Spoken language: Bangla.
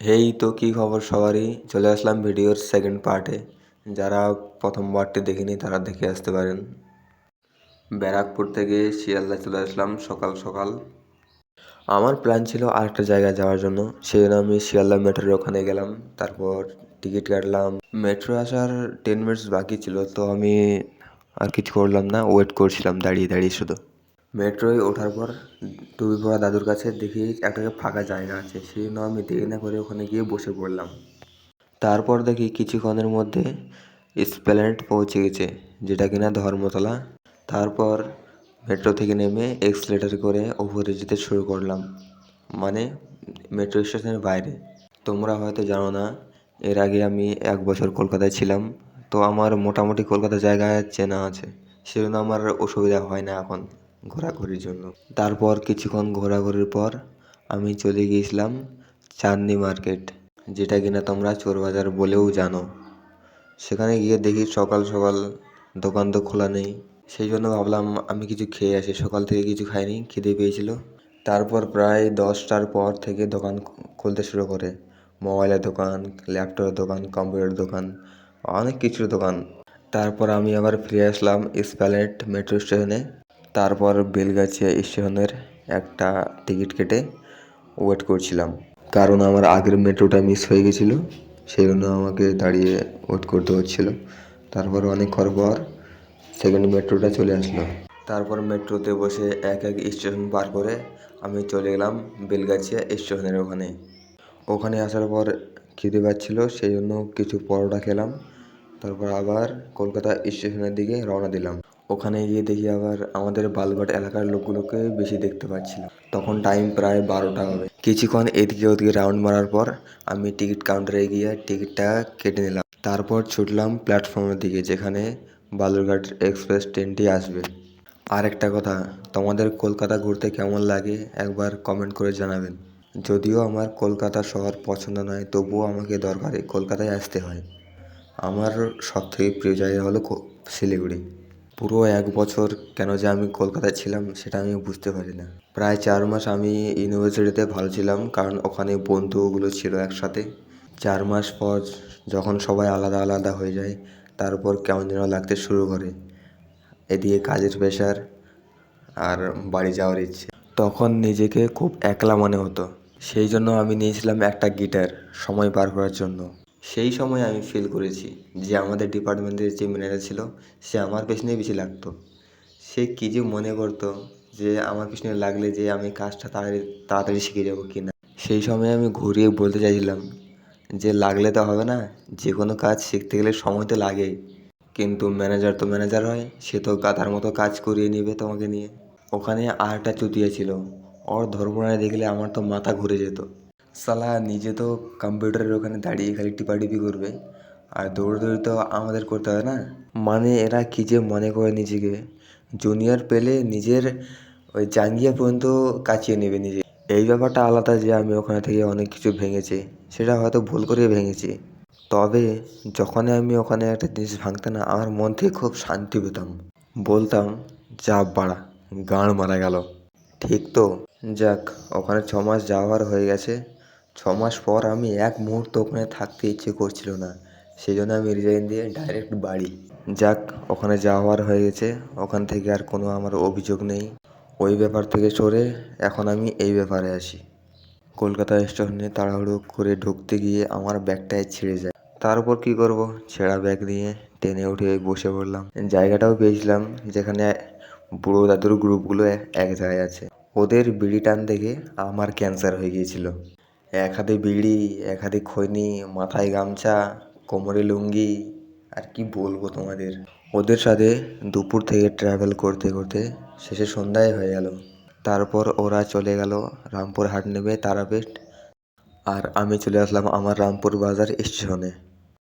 এই তো কী খবর সবারই? চলে আসলাম ভিডিওর সেকেন্ড পার্টে যারা প্রথম পার্টটি দেখিনি, তারা দেখে আসতে পারেন। ব্যারাকপুর থেকে শিয়ালদা চলে আসলাম সকাল সকাল। আমার প্ল্যান ছিল আরেকটা জায়গায় যাওয়ার জন্য। সেই জন্য আমি শিয়ালদা মেট্রোর ওখানে গেলাম। তারপর টিকিট কাটলাম। মেট্রো আসার টেন মিনিটস বাকি ছিল, তো আমি আর কিছু করলাম না। ওয়েট করছিলাম, দাঁড়িয়ে দাঁড়িয়ে শুধু। মেট্রোয় ওঠার পর টুপি পড়া দাদুর কাছে দেখি একটা ফাঁকা জায়গা আছে। সেই জন্য আমি দেরি না করে ওখানে গিয়ে বসে পড়লাম। তারপর দেখি কিছুক্ষণের মধ্যে স্প্ল্যানেড পৌঁছে গেছে, যেটা কিনা ধর্মতলা। তারপর মেট্রো থেকে নেমে এক্সলেটার করে ওপরে যেতে শুরু করলাম। মানে মেট্রো স্টেশনের বাইরে। তোমরা হয়তো জানো না, এর আগে আমি এক বছর কলকাতায় ছিলাম, তো আমার মোটামুটি কলকাতা জায়গায় চেনা আছে। সেজন্য আমার অসুবিধা হয় না এখন। ঘোরাঘুরির জন্য। তারপর কিছুক্ষণ ঘোরাঘুরির পর আমি চলে গিয়েছিলাম চাঁদনি মার্কেট, যেটা কিনা তোমরা চোরবাজার বলেও জানো। সেখানে গিয়ে দেখি সকাল সকাল দোকান তো খোলা নেই। সেই জন্য ভাবলাম আমি কিছু খেয়ে আসি। সকাল থেকে কিছু খাইনি, খিদে পেয়েছিল। তারপর প্রায় দশটার পর থেকে দোকান খুলতে শুরু করে। মোবাইলের দোকান, ল্যাপটপের দোকান কম্পিউটার দোকান, অনেক কিছুর দোকান। তারপর আমি আবার ফিরে আসলাম স্প্যালেট মেট্রো স্টেশনে। তারপর বেলগাছিয়া স্টেশনের একটা টিকিট কেটে ওয়েট করছিলাম। কারণ আমার আগের মেট্রোটা মিস হয়ে গেছিল সেই জন্য আমাকে দাঁড়িয়ে ওয়েট করতে হচ্ছিল। তারপর অনেকক্ষণ পর সেকেন্ড মেট্রোটা চলে আসলো। তারপর মেট্রোতে বসে এক এক স্টেশন পার করে আমি চলে গেলাম বেলগাছিয়া স্টেশনের ওখানে। ওখানে আসার পর খিদে পাচ্ছিলো সেই জন্য কিছু পরোটা খেলাম। তারপর আবার কলকাতা স্টেশনের দিকে রওনা দিলাম। ওখানে গিয়ে দেখি আবার আমাদের বালঘাট এলাকার লোকগুলোকে বেশি দেখতে পাচ্ছিলাম। তখন টাইম প্রায় বারোটা হবে। কিছুক্ষণ এদিকে ওদিকে রাউন্ড মারার পর আমি টিকিট কাউন্টারে গিয়ে টিকিটটা কেটে নিলাম। তারপর ছুটলাম প্ল্যাটফর্মের দিকে, যেখানে বালুরঘাট এক্সপ্রেস ট্রেনটি আসবে। আর একটা কথা, তোমাদের কলকাতা ঘুরতে কেমন লাগে একবার কমেন্ট করে জানাবেন। যদিও আমার কলকাতা শহর পছন্দ নয়, তবুও আমাকে দরকারে কলকাতায় আসতে হয়। আমার সবথেকে প্রিয় জায়গা হলো শিলিগুড়ি। পুরো এক বছর কেন যে আমি কলকাতায় ছিলাম সেটা আমি বুঝতে পারি না। প্রায় চার মাস আমি ইউনিভার্সিটিতে ভালো ছিলাম, কারণ ওখানে বন্ধুগুলো ছিল একসাথে। চার মাস পর যখন সবাই আলাদা আলাদা হয়ে যায়, তারপর কেমন যেন লাগতে শুরু করে। এদিকে কাজের প্রেশার আর বাড়ি যাওয়ার ইচ্ছে। তখন নিজেকে খুব একলা মনে হতো। সেই জন্য আমি নিয়েছিলাম একটা গিটার সময় পার করার জন্য। সেই সময় আমি ফিল করেছি যে আমাদের ডিপার্টমেন্টের যে ম্যানেজার ছিল, সে আমার পেছনে বেশি লাগতো। সে কী যে মনে করতো যে আমার পিছনে লাগলে যে আমি কাজটা তাড়াতাড়ি তাড়াতাড়ি শিখে যাব কি না সেই সময় আমি ঘুরিয়ে বলতে চাইছিলাম যে লাগলে তো হবে না, যে কোনো কাজ শিখতে গেলে সময় তো লাগেই। কিন্তু ম্যানেজার তো ম্যানেজার হয়, সে তো গাধার মতো কাজ করিয়ে নেবে তোমাকে নিয়ে। ওখানে আর একটা চুতিয়া ছিল, ওর ধর্মরায় দেখলে আমার তো মাথা ঘুরে যেত। সালা নিজে তো কম্পিউটারের ওখানে দাঁড়িয়ে খালি টিপাটিপি করবে। আর দৌড়দৌড়ি তো আমাদের করতে হয় না। মানে এরা কী যে মনে করে নিজেকে। জুনিয়র পেলে নিজের ওই জাঙ্গিয়া পর্যন্ত কাচিয়ে নেবে নিজে। এই ব্যাপারটা আলাদা যে আমি ওখানে থেকে অনেক কিছু ভেঙেছি, সেটা হয়তো ভুল করে ভেঙেছি। তবে যখনই আমি ওখানে একটা জিনিস ভাঙতাম না, আমার মন থেকে খুব শান্তি পেতাম। বলতাম, যা বাড়া, গাঁড় মারা গেল। ঠিক তো? যাক, ওখানে ছ মাস যাওয়ার হয়ে গেছে। ছ মাস পর আমি এক মুহূর্ত ওখানে থাকতে ইচ্ছে করছিল না। সেই জন্য আমি রিজাইন দিয়ে ডাইরেক্ট বাড়ি। যাক, ওখানে যাওয়ার হয়ে গেছে। ওখান থেকে আর কোনো আমার অভিযোগ নেই। ওই ব্যাপার থেকে সরে এখন আমি এই ব্যাপারে আসি। কলকাতা স্টেশনে তাড়াহুড়ো করে ঢুকতে গিয়ে আমার ব্যাগটাই ছিঁড়ে যায়। তার উপর কী করব? ছেঁড়া ব্যাগ নিয়ে ট্রেনে উঠে বসে পড়লাম। জায়গাটাও পেয়েছিলাম যেখানে বুড়ো দাদুর গ্রুপগুলো এক জায়গায় আছে। ওদের বিড়ি টান দেখে আমার ক্যান্সার হয়ে গিয়েছিল। এক হাতে বিড়ি, এক হাতে খৈনি, মাথায় গামছা, কোমরে লুঙ্গি, আর কি বলব তোমাদের? ওদের সাথে দুপুর থেকে ট্রাভেল করতে করতে শেষে সন্ধ্যায় হয়ে গেল। তারপর ওরা চলে গেল রামপুর হাট নেমে তারাপীঠ। আর আমি চলে আসলাম আমার রামপুর বাজার স্টেশনে।